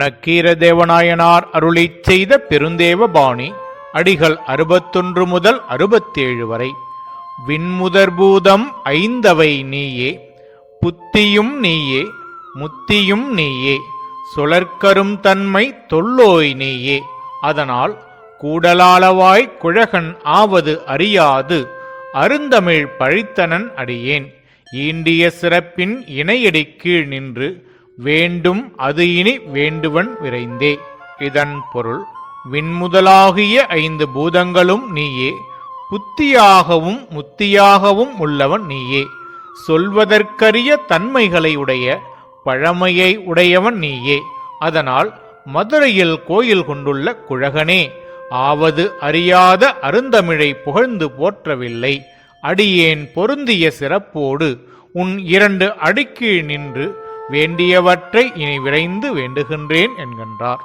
நக்கீரதேவநாயனார் அருளி செய்த பெருந்தேவபாணி அடிகள் அறுபத்தொன்று முதல் அறுபத்தேழு வரை. விண்முதற்பூதம் ஐந்தவை நீயே புத்தியும் நீயே முத்தியும் நீயே சுழற்கரும் தன்மை தொல்லோய் நீயே. அதனால் கூடலாளவாய் குழகன் ஆவது அறியாது அருந்தமிழ் பழித்தனன் அடியேன். ஈண்டிய சிறப்பின் இணையடி கீழ் நின்று வேண்டும் அது இனி வேண்டுவன் விரைந்தே. இதன் பொருள் விண்முதலாகிய ஐந்து பூதங்களும் நீயே புத்தியாகவும் முத்தியாகவும் உள்ளவன் நீயே. சொல்வதற்கரிய தன்மைகளை உடைய பழமையை உடையவன் நீயே. அதனால் மதுரையில் கோயில் கொண்டுள்ள குழகனே ஆவது அறியாத அருந்தமிழை புகழ்ந்து போற்றவில்லை. அடியேன் பொருந்திய சிறப்போடு உன் இரண்டு அடிக்கீழ் நின்று வேண்டியவற்றை இனி விரைந்து வேண்டுகின்றேன் என்கின்றார்.